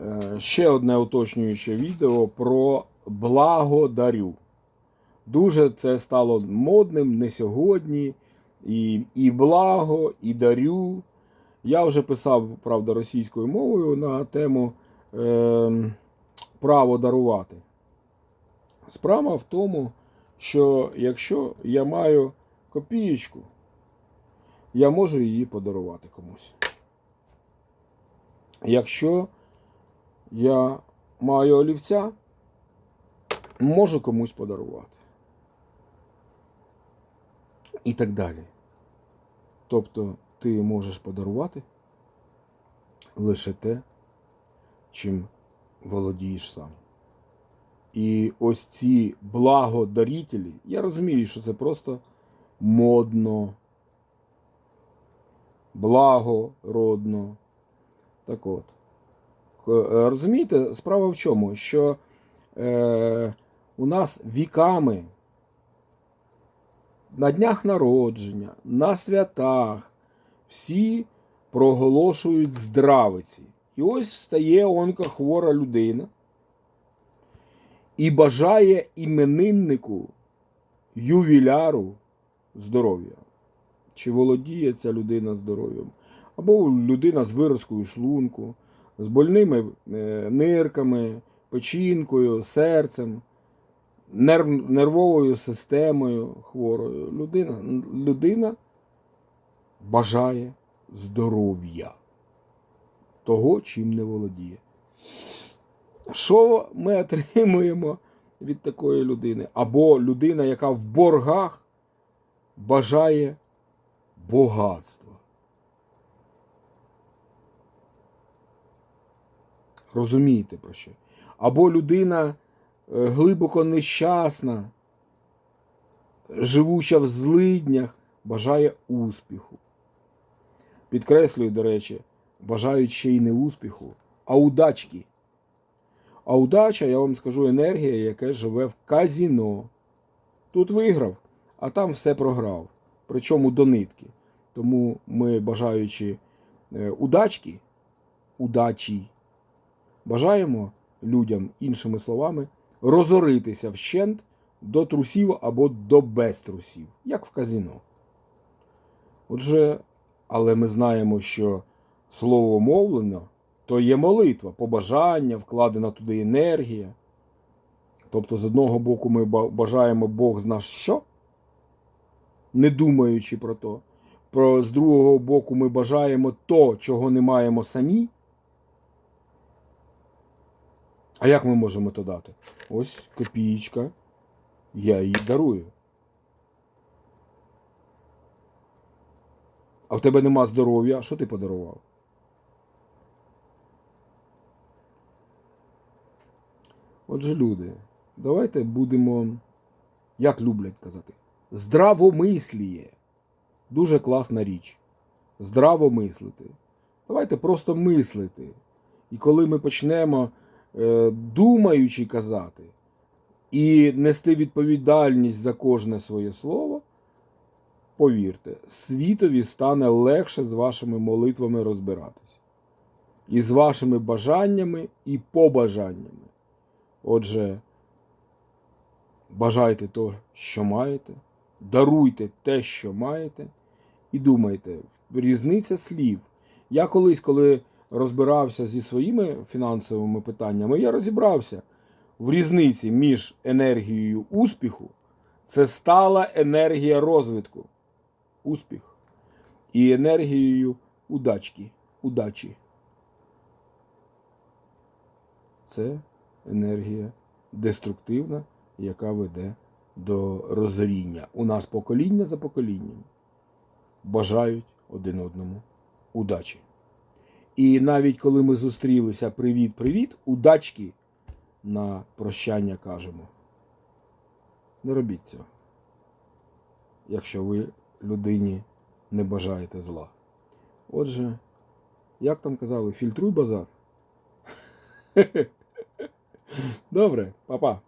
Е, Ще одне уточнююче відео про благодарю. Дуже це стало модним не сьогодні. І, і благо, і дарю. Я вже писав, правда, російською мовою на тему е, право дарувати. Справа в тому, що якщо я маю копієчку, я можу її подарувати комусь. Якщо я маю олівця, можу комусь подарувати. І так далі. Тобто ти можеш подарувати лише те, чим володієш сам. І ось ці благодарителі, я розумію, що це просто модно, благородно. Так от. К- е, Розумієте, справа в чому? Що е, у нас віками на днях народження, на святах всі проголошують здравиці. І ось встає онкохвора людина і бажає імениннику ювіляру здоров'я. Чи володіє ця людина здоров'ям? Або людина з виразкою шлунку, з больними е, нирками, печінкою, серцем, нерв, нервовою системою хворою. Людина, людина бажає здоров'я того, чим не володіє. Що ми отримуємо від такої людини? Або людина, яка в боргах бажає багатства. Розумієте про що? Або людина е, глибоко нещасна, живуча в злиднях, бажає успіху. Підкреслюю, до речі, бажають ще й не успіху, а удачки. А удача, я вам скажу, енергія, яка живе в казіно. Тут виграв, а там все програв. Причому до нитки. Тому ми, бажаючи е, удачки, удачі, бажаємо людям, іншими словами, розоритися вщент до трусів або до без трусів, як в казіно. Отже, але ми знаємо, що слово мовлено то є молитва, побажання, вкладена туди енергія. Тобто, з одного боку, ми бажаємо Бог зна що, не думаючи про то. Про, з другого боку, ми бажаємо то, чого не маємо самі. А як ми можемо то дати? Ось копієчка, я її дарую. А в тебе нема здоров'я, що ти подарував? Отже, люди, давайте будемо, як люблять казати, здравомисліє. Дуже класна річ. Здраво мислити. Давайте просто мислити. І коли ми почнемо думаючи казати і нести відповідальність за кожне своє слово, повірте, світові стане легше з вашими молитвами розбиратися. І з вашими бажаннями і побажаннями. Отже, бажайте то, що маєте, даруйте те, що маєте, і думайте, різниця слів. Я колись, коли розбирався зі своїми фінансовими питаннями, я розібрався в різниці між енергією успіху, це стала енергія розвитку, успіх, і енергією удачки, удачі. Це енергія деструктивна, яка веде до розоріння. У нас покоління за поколінням бажають один одному удачі. І навіть коли ми зустрілися привіт-привіт, удачки на прощання кажемо. Не робіть цього, якщо ви людині не бажаєте зла. Отже, як там казали, фільтруй базар. Добре, па-па.